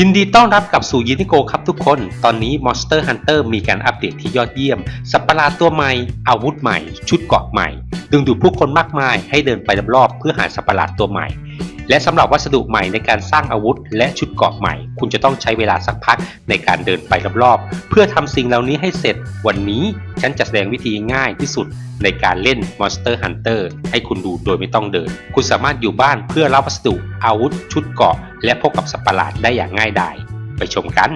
ยินดีต้อนรับกลับสู่ยินิโกครับทุกคน ตอนนี้ Monster Hunter มีการอัปเดตที่ยอดเยี่ยม สัตว์ประหลาตัวใหม่ อาวุธใหม่ ชุดเกราะใหม่ ดึงดูดผู้คนมากมายให้เดินไปรอบๆเพื่อหาสัตว์ประหลาตัวใหม่ และสำหรับวัสดุใหม่ในการสร้างอาวุธ และชุดเกราะใหม่ คุณจะต้องใช้เวลาสักพักในการเดินไปรอบๆเพื่อทำสิ่งเหล่านี้ให้เสร็จ วันนี้ ฉันจะแสดงวิธีง่ายที่สุดในการเล่น Monster Hunter ให้คุณดูโดยไม่ต้องเดิน คุณสามารถอยู่บ้านเพื่อรับวัสดุ อาวุธ ชุดเกราะ และพบกับสัตว์ประหลาดได้อย่างง่ายดาย ไปชมกัน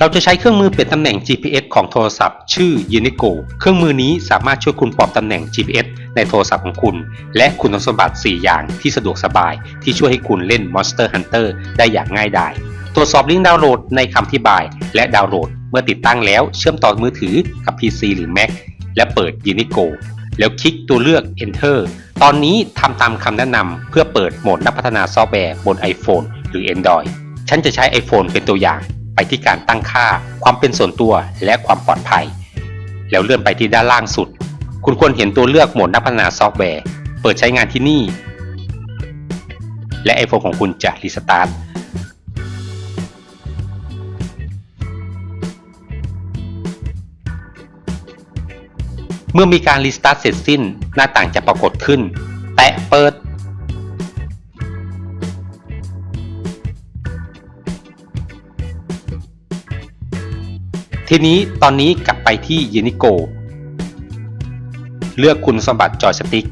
เราจะใช้เครื่องมือเปลี่ยนตำแหน่ง GPS ของโทรศัพท์ ชื่อ Unico เครื่องมือนี้สามารถช่วยคุณปรับตำแหน่ง GPS ในโทรศัพท์ของคุณ และคุณสมบัติ 4 อย่างที่สะดวกสบาย ที่ช่วยให้คุณเล่น Monster Hunter ได้อย่างง่ายดายตรวจสอบลิงก์ดาวน์โหลดในคำอธิบาย และดาวน์โหลด เมื่อติดตั้งแล้วเชื่อมต่อมือถือกับ PC หรือ Mac และเปิด Unico แล้วคลิกตัวเลือก Enter ตอนนี้ทำตามคำแนะนำเพื่อเปิดโหมดนักพัฒนาซอฟต์แวร์บน iPhone หรือ Android ฉันจะใช้ iPhone เป็นตัวอย่างไปที่การตั้งค่า ความเป็นส่วนตัวและความปลอดภัย แล้วเลื่อนไปที่ด้านล่างสุด คุณควรเห็นตัวเลือกโหมดนักพัฒนาซอฟต์แวร์ เปิดใช้งานที่นี่ และ iPhone ของคุณจะรีสตาร์ท เมื่อมีการรีสตาร์ทเสร็จสิ้น หน้าต่างจะปรากฏขึ้น แตะเปิด ทีนี้ตอนนี้กลับไปที่ Unico เลือกคุณสมบัติจอยสติ๊ก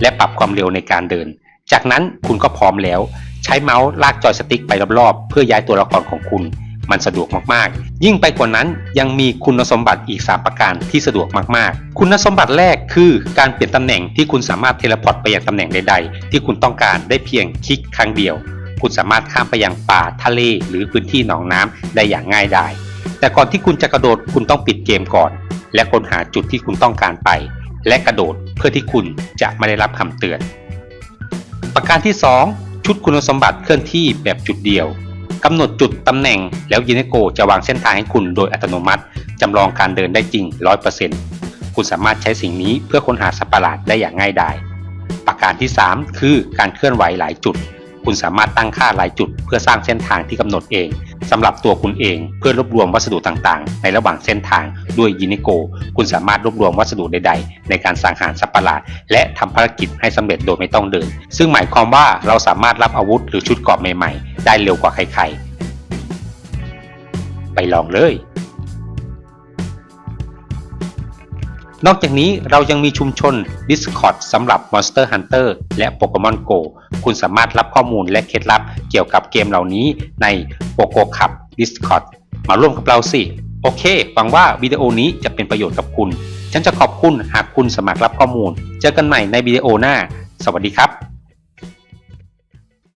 และปรับความเร็วในการเดิน จากนั้นคุณก็พร้อมแล้ว ใช้เมาส์ลากจอยสติ๊กไปรอบๆ เพื่อย้ายตัวละครของคุณ มันสะดวกมากๆ ยิ่งไปกว่านั้นยังมีคุณสมบัติอีก 3 ประการที่สะดวกมากๆ คุณสมบัติแรกคือการเปลี่ยนตำแหน่งที่คุณสามารถเทเลพอร์ตไปยังตำแหน่งใดๆ ที่คุณต้องการได้เพียงคลิกครั้งเดียว คุณสามารถข้ามไปยังป่าทะเล หรือพื้นที่หนองน้ำได้อย่างง่ายดายแต่ก่อนที่คุณจะกระโดดคุณต้องปิดเกมก่อน และค้นหาจุดที่คุณต้องการไป และกระโดดเพื่อที่คุณจะไม่ได้รับคำเตือน ประการที่ 2 ชุดคุณสมบัติเคลื่อนที่แบบจุดเดียว กำหนดจุดตำแหน่งแล้วยินโกจะวางเส้นทางให้คุณโดยอัตโนมัติ จำลองการเดินได้จริง 100%คุณสามารถใช้สิ่งนี้เพื่อค้นหาสัตว์ประหลาดได้อย่างง่ายดาย ประการที่ 3 คือการเคลื่อนไหวหลายจุด คุณสามารถตั้งค่าหลายจุด เพื่อสร้างเส้นทางที่กำหนดเองสำหรับตัวคุณเองเพื่อรวบรวมวัสดุต่างๆ ในระหว่างเส้นทางด้วยยินิโก คุณสามารถรวบรวมวัสดุใดๆ ในการสังหารสัตว์ประหลาด และทำภารกิจให้สำเร็จโดยไม่ต้องเดิน ซึ่งหมายความว่าเราสามารถรับอาวุธหรือชุดเกราะใหม่ๆ ได้เร็วกว่าใครๆ ไปลองเลย นอกจากนี้เรายังมีชุมชน Discord สำหรับ Monster Hunter และ Pokemon Go คุณสามารถรับข้อมูลและเคล็ดลับเกี่ยวกับเกมเหล่านี้ใน Poco Cup Discord มาร่วมกับเราสิ โอเค หวังว่าวิดีโอนี้จะเป็นประโยชน์กับคุณ ฉันจะขอบคุณหากคุณสมัครรับข้อมูล เจอกันใหม่ในวิดีโอหน้า สวัสดีครับ